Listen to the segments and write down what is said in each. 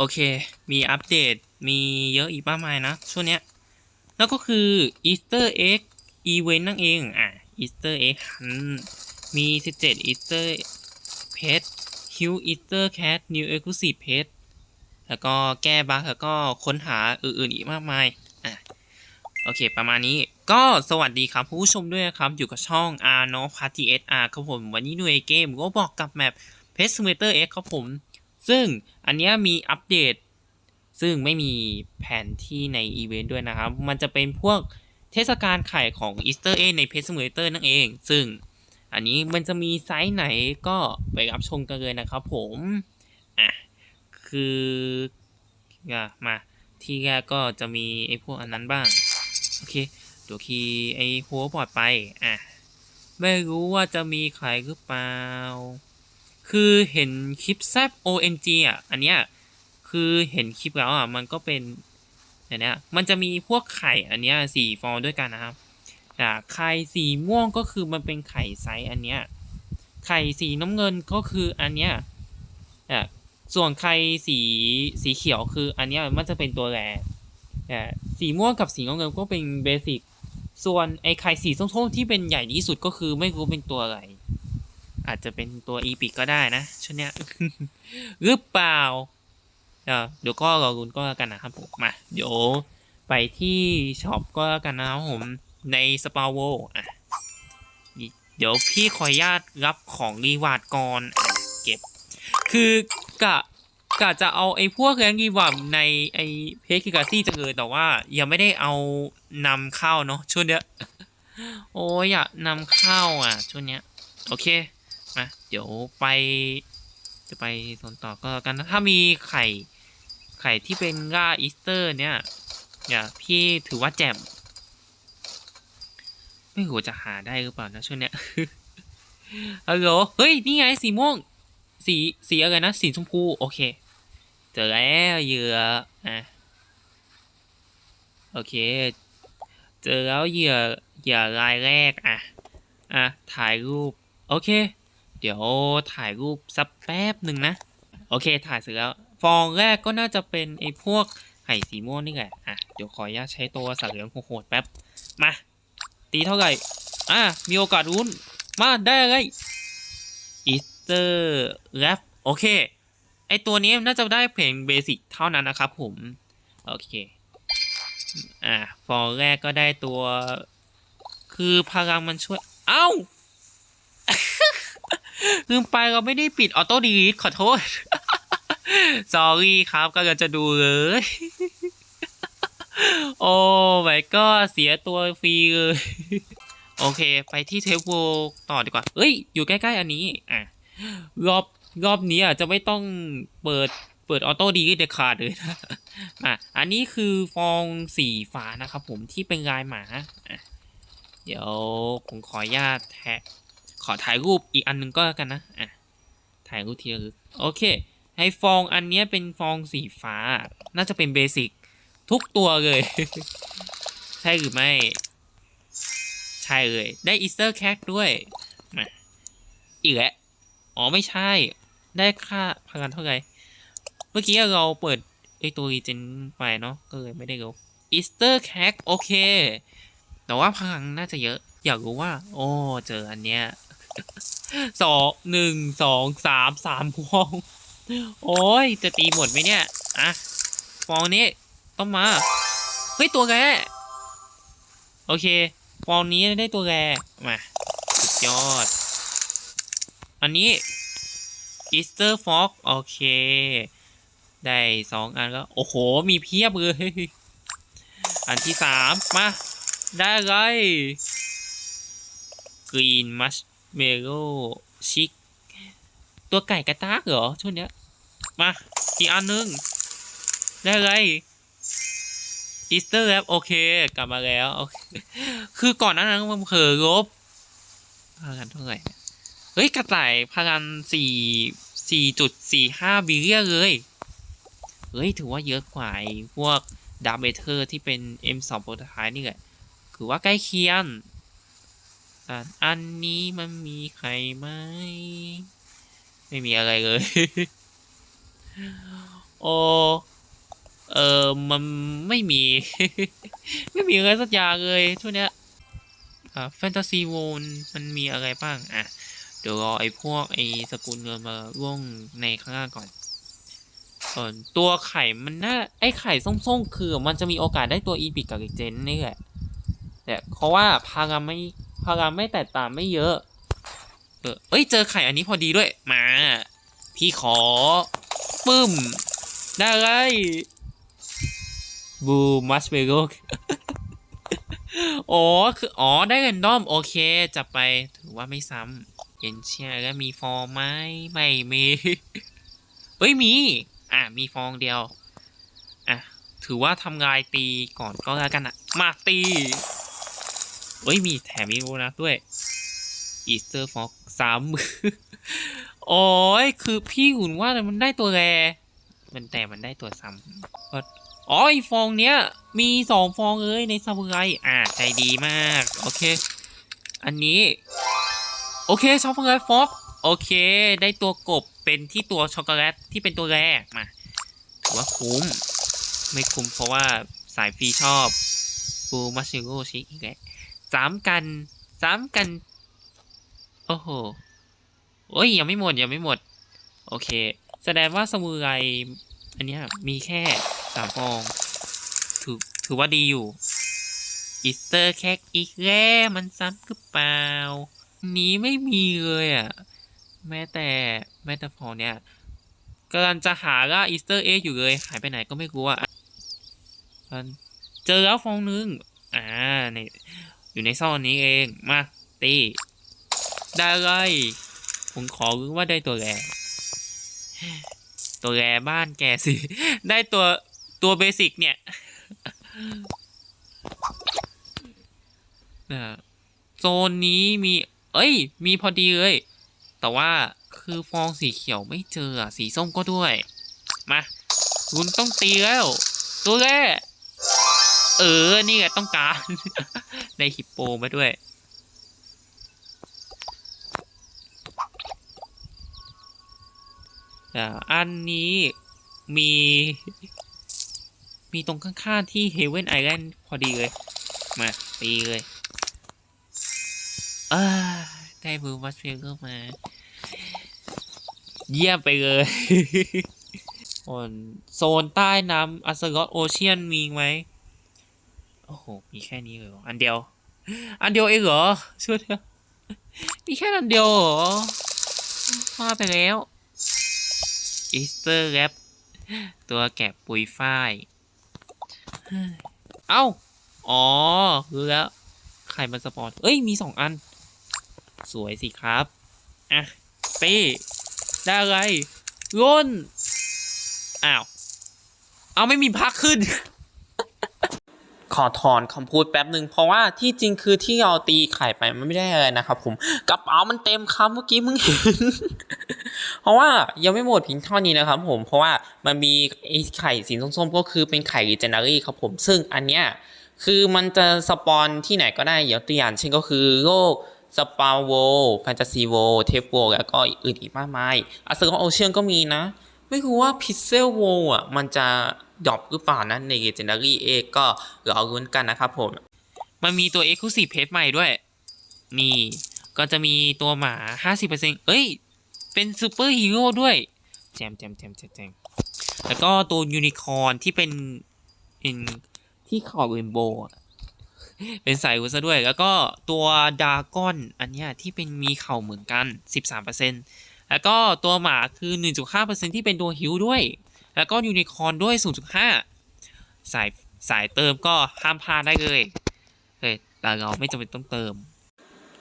โอเค มีอัปเดต มีเยอะอีกมากมายนะ ช่วงเนี้ย แล้วก็คือ Easter Egg Event นั่นเอง อะ Easter Egg หันมี 17 Easter Pet Huge Easter Cat New Exclusive Pet แล้วก็แก้บั๊กแล้วก็ค้นหาอื่นๆอีกมากมาย อะ โอเค ประมาณนี้ ก็สวัสดีครับผู้ชมด้วยครับ อยู่กับช่อง R No Party SR ครับผม วันนี้ด้วยเกมก็บอกกับแมป Pet Simulator X ครับผม ซึ่งอันเนี้ยมีอัปเดต ซึ่งไม่มีแผนที่ในอีเวนต์ด้วยนะครับ มันจะเป็นพวกเทศกาลไข่ของ Easter Egg ใน Pet Simulator นั่นเอง ซึ่งอันนี้มันจะมีไซส์ไหนก็ไปรับชมกันเลยนะครับผม อะ คืออะมา ที่แรกก็จะมีไอ้พวกอันนั้นบ้าง โอเคเดี๋ยวคีไอ้หัวบอดไป อะ ไม่รู้ว่าจะมีขายหรือเปล่า คือเห็นคลิปแซบ ONG อะ อันเนี้ยคือเห็นคลิปแล้วอะ มันก็เป็นอย่างเนี้ยมันจะมีพวกไข่อันเนี้ยสี่ฟองด้วยกันนะครับอ่าไข่สีม่วงก็คือมันเป็นไข่ไซส์อันเนี้ยไข่สีน้ำเงินก็คืออันเนี้ยอ่าส่วนไข่สีสีเขียวคืออันเนี้ยมันจะเป็นตัวแรอ่าสีม่วงกับสีน้ำเงินก็เป็นเบสิกส่วนไอไข่สีส้มๆที่เป็นใหญ่ที่สุดก็คือไม่รู้เป็นตัวอะไร อาจจะเป็นตัวอีพิกก็ได้นะชุดเนี้ยหรือเปล่าเออเดี๋ยวก็รอรุนก็แล้วกันนะครับผมมาเดี๋ยวไปที่ช็อปก็แล้วกันนะครับผมในสปาโวอะเดี๋ยวพี่ขออนุญาตรับของรีวาร์ดก่อนอเก็บ คือกะกะจะเอาไอ้พวกแรงรีวาร์ดในไอ้เพจกิกาซี่จะเลยแต่ว่ายังไม่ได้เอานำเข้าเนาะช่วงเนี้ยโอ้ยอยากนำเข้าอะช่วงเนี้ยโอเค เดี๋ยวไป จะไปสนต่อก็แล้วกันนะถ้ามีไข่ ไข่ที่เป็นล่าอีสเตอร์เนี่ยอย่าพี่ถือว่าแจ่มไม่รู้จะหาได้หรือเปล่านะช่วงเนี้ยฮัลโหลเฮ้ย นี่ไงสีม่วง สี สีอะไรนะ สีชมพู โอเค เจอแล้วเหยื่ออะโอเค เจอแล้วเหยื่อเหยื่อรายแรกอะ อะ ถ่ายรูป โอเค เดี๋ยวถ่ายรูปสักแป๊บหนึ่งนะ โอเคถ่ายเสร็จแล้ว ฟองแรกก็น่าจะเป็นไอ้พวกไข่สีม่วงนี่แหละ อะ เดี๋ยวขออนุญาตใช้ตัวสักเหลืองโหดแป๊บ มา ตีเท่าไหร่ อะ มีโอกาสรุ้น มาได้อะไรอีสเตอร์แรปโอเค ไอตัวนี้น่าจะได้เพลงเบสิกเท่านั้นนะครับผม โอเค อะ ฟองแรกก็ได้ตัว คือพลังมันช่วย เอ้า ลืมไปเราไม่ได้ปิดออโต้ดีลิทขอโทษสอรี่ครับก็จะดูเลย โอ้ไม่ก็เสียตัวฟรีเลย โอเค ไปที่เทปโวต่อดีกว่า เอ้ย อยู่ใกล้ๆอันนี้ อะ รอบรอบนี้อะจะไม่ต้องเปิดเปิดออโต้ดีเด็ดขาดเลยนะ อะ อันนี้คือฟองสีฟ้านะครับผมที่เป็นลายหมา เดี๋ยวผมขออนุญาตแท็ก อถ่ายรูปอีกอันหนึงก็แล้วกันนะอะถ่ายรูปทีละโอเคไอฟองอันนี้เป็นฟองสีฟ้า น่าจะเป็นเบสิกทุกตัวเลย ใช่หรือไม่ ใช่เลย ได้อีสเตอร์แคกด้วยมาอีกแล้วอ๋อไม่ใช่ ได้ค่าพลังเท่าไหร่เมื่อกี้เราเปิดไอตัวรีเจนไปเนาะก็เลยไม่ได้ลบอีสเตอร์แคกโอเค แต่ว่าพลังน่าจะเยอะ อยากรู้ว่า โอ้ เจออันเนี้ย สองหนึ่งสองสามสามฟอง โอ้ยจะตีหมดไหมเนี่ยอะฟองนี้ต้องมา เฮ้ย ตัวแกโอเค ฟองนี้ได้ตัวแกมา สุดยอด อันนี้อีสเตอร์ฟอกโอเค ได้สองอันแล้วโอ้โห มีเพียบเลย อันที่สามมา ได้เลยกรีนมัช เมโลชิก ตัวไก่กระตากเหรอช่วงเนี้ย มาอีกอันนึง ได้เลยอีสเตอร์แล้วโอเค กลับมาแล้วโอเคคือก่อนหน้านั้นมันเผลอลบพลังเท่าไหร่เฮ้ย กระต่ายพลังสี่สี่จุดสี่ห้าบิลเลียเลย เฮ้ย ถือว่าเยอะกว่าพวกดาเมเทอร์ที่เป็น M2 โปรโตไทป์นี่แหละคือว่าใกล้เคียง อะอันนี้มันมีใครไหม ไม่มีอะไรเลย โอ เออมันไม่มี ไม่มีอะไรสักอย่างเลยช่วงเนี้ยอ่าแฟนตาซีโวนมันมีอะไรบ้าง อะ เดี๋ยวรอไอ้พวกไอ้สกุลเงินมาร่วงในข้างล่างก่อนส่วนตัวไข่มันน่าไอ้ไข่ส้มๆ คือมันจะมีโอกาสได้ตัวอีพิกกับเจนนี่แหละแต่เพราะว่าพาราไม่ พาราไม่แตกต่างไม่เยอะ เออเอ้ยเจอไข่อันนี้พอดีด้วย มา พี่ขอปึ้ม ได้เลยบูมัสเบโกอ๋อคืออ๋อได้เรนดอม โอเคจะไปถือว่าไม่ซ้ำเย็นเชียร์แล้วมีฟองไหมไม่มีเอ้ยมี อะมีฟองเดียว อะ ถือว่าทำลายตีก่อนก็แล้วกันอะ มาตี เอ้ยมีแถมมีโบนัสด้วยอีสเตอร์ฟอกสามมือโอ้ยคือพี่หุ่นว่ามันได้ตัวแรมันแต่มันได้ตัวซ้ำก็อ๋อไอฟองเนี้ย มีสองฟองเลยในซาบูไรอ่าใจดีมาก โอเค อันนี้ โอเคช็อกโกแลตฟอกโอเค ได้ตัวกบเป็นที่ตัวช็อกโกแลตที่เป็นตัวแรกมาถือว่าคุ้ม ไม่คุ้มเพราะว่าสายฟรีชอบฟูมัชิโรชิอีกแล้ว สามกันสามกัน โอ้โหโอ้ยยังไม่หมดยังไม่หมด โอเค แสดงว่าสมุไรอันนี้มีแค่สามฟองถือถือว่าดีอยู่อีสเตอร์แคกอีกแล้วมันซ้ำหรือเปล่า นี้ไม่มีเลยอะ แม้แต่แม้แต่ฟองเนี้ยกำลังจะหาล่าอีสเตอร์เอ็กอยู่เลย หายไปไหนก็ไม่รู้อะอันเจอแล้วฟองนึง อ่าใน อยู่ในซ่อนนี้เอง มาตี ได้เลย ผมขอรู้ว่าได้ตัวแรตัวแรบ้านแกสิ ได้ตัวตัวเบสิกเนี่ยนะโซนนี้มี เอ้ย มีพอดีเลย แต่ว่าคือฟองสีเขียวไม่เจอสีส้มก็ด้วย มาคุณต้องตีแล้ว ตัวแรก เออ นี่ไงต้องการได้ฮิปโปมาด้วย อันนี้มี มีตรงข้างๆที่ Heaven Island พอดีเลย มาตีเลยอได้บูมัสเฟลมา เยี่ยมไปเลยส่วนโซนใต้น้ำอัสกอตโอเชียนมีไหม โอ้โห มีแค่นี้เลยอันเดียว อันเดียวเองเหรอช่วยเถอะมีแค่อันเดียวเหรอมาไปแล้วอีสเตอร์แรปตัวแกะปุยฝ้าย เอ้า อ๋อ รู้แล้ว ใครมันสปอร์ต เอ้ย มีสองอัน สวยสิครับ อะเป้ได้อะไรร่นอ้าว เอาไม่มีพักขึ้น ขอถอนคำพูดแป๊บหนึ่งเพราะว่าที่จริงคือที่เราตีไข่ไปมันไม่ได้อะไรนะครับผมกระเป๋ามันเต็มครับเมื่อกี้มึงเห็นเพราะว่ายังไม่หมดเพียงเท่านี้นะครับผมเพราะว่ามันมีไอ้ไข่สีส้มๆก็คือเป็นไข่ legendary ครับผมซึ่งอันเนี้ยคือมันจะสปอนที่ไหนก็ได้ยกตัวอย่างเช่นก็คือโลกสปาโวแฟนตาซีโวเทปโวแล้วก็อื่นอีกมากมายอาร์เซอร์โอเชียนก็มีนะ ไม่รู้ว่าพิซเซลโวอะมันจะดรอปหรือเปล่านะใน legendary เอก็รอรุ้นกันนะครับผม มันมีตัว exclusive pet ใหม่ด้วย นี่ ก็จะมีตัวหมา 50%เอ้ย เป็นซูเปอร์ฮีโร่ด้วย แจมแจมแจมแจมแจมแล้วก็ตัวยูนิคอร์นที่เป็นเป็นที่ขอบเรนโบว์เป็นสายวุ้ซะด้วย แล้วก็ตัวดาก้อนอันเนี้ยที่เป็นมีเข่าเหมือนกัน 13% แล้วก็ตัวหมาคือ 1.5%ที่เป็นตัวฮิวด้วย แล้วก็ยูนิคอร์นด้วย 0.5 สายสายเติมก็ห้ามพลาดได้เลยเฮ้ยแต่เราไม่จำเป็นต้องเติม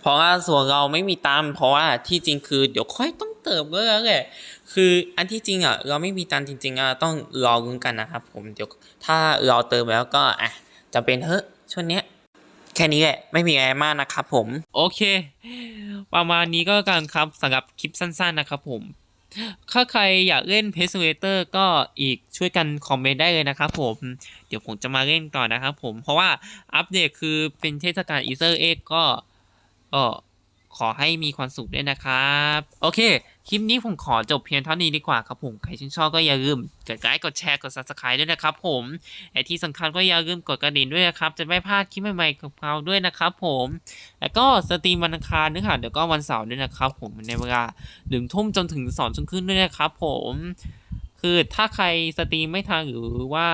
เพราะว่าส่วนเราไม่มีตังค์เพราะว่าที่จริงคือเดี๋ยวค่อยต้องเติมก็แล้วแหละคืออันที่จริงอะเราไม่มีตังค์จริงๆอะต้องรอรุ้นกันนะครับผมเดี๋ยวถ้าเราเติมแล้วก็อะจะเป็นเฮ้ยช่วงเนี้ยแค่นี้แหละไม่มีอะไรมากนะครับผม โอเค ประมาณนี้ก็กันครับสำหรับคลิปสั้นๆนะครับผมถ้าใครอยากเล่นเพสเวเตอร์ก็อีกช่วยกันคอมเมนต์ได้เลยนะครับผม เดี๋ยวผมจะมาเล่นก่อนนะครับผม เพราะว่าอัปเดตคือเป็นเทศกาลอีเซอร์เอ็กก็ก็ ขอให้มีความสุขด้วยนะครับ โอเค คลิปนี้ผมขอจบเพียงเท่านี้ดีกว่าครับผม ใครชื่นชอบก็อย่าลืมกดไลค์กดแชร์กด subscribe ด้วยนะครับผมและที่สำคัญก็อย่าลืมกดกระดิ่งด้วยนะครับ จะไม่พลาดคลิปใหม่ๆของเราด้วยนะครับผม แล้วก็สตรีมวันอังคารนึกค่ะเดี๋ยวก็วันเสาร์ด้วยนะครับผมในเวลาหนึ่งทุ่มจนถึงสองทุ่มครึ่งด้วยนะครับผมคือถ้าใครสตรีมไม่ทันหรือว่า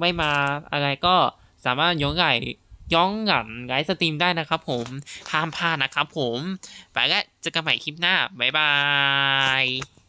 ไม่มาอะไรก็สามารถย้อนไหล ย้อนหลับไลฟ์สตรีมได้นะครับผมห้ามพลาดนะครับผม ไปแล้วเจอกันใหม่คลิปหน้า บ๊ายบาย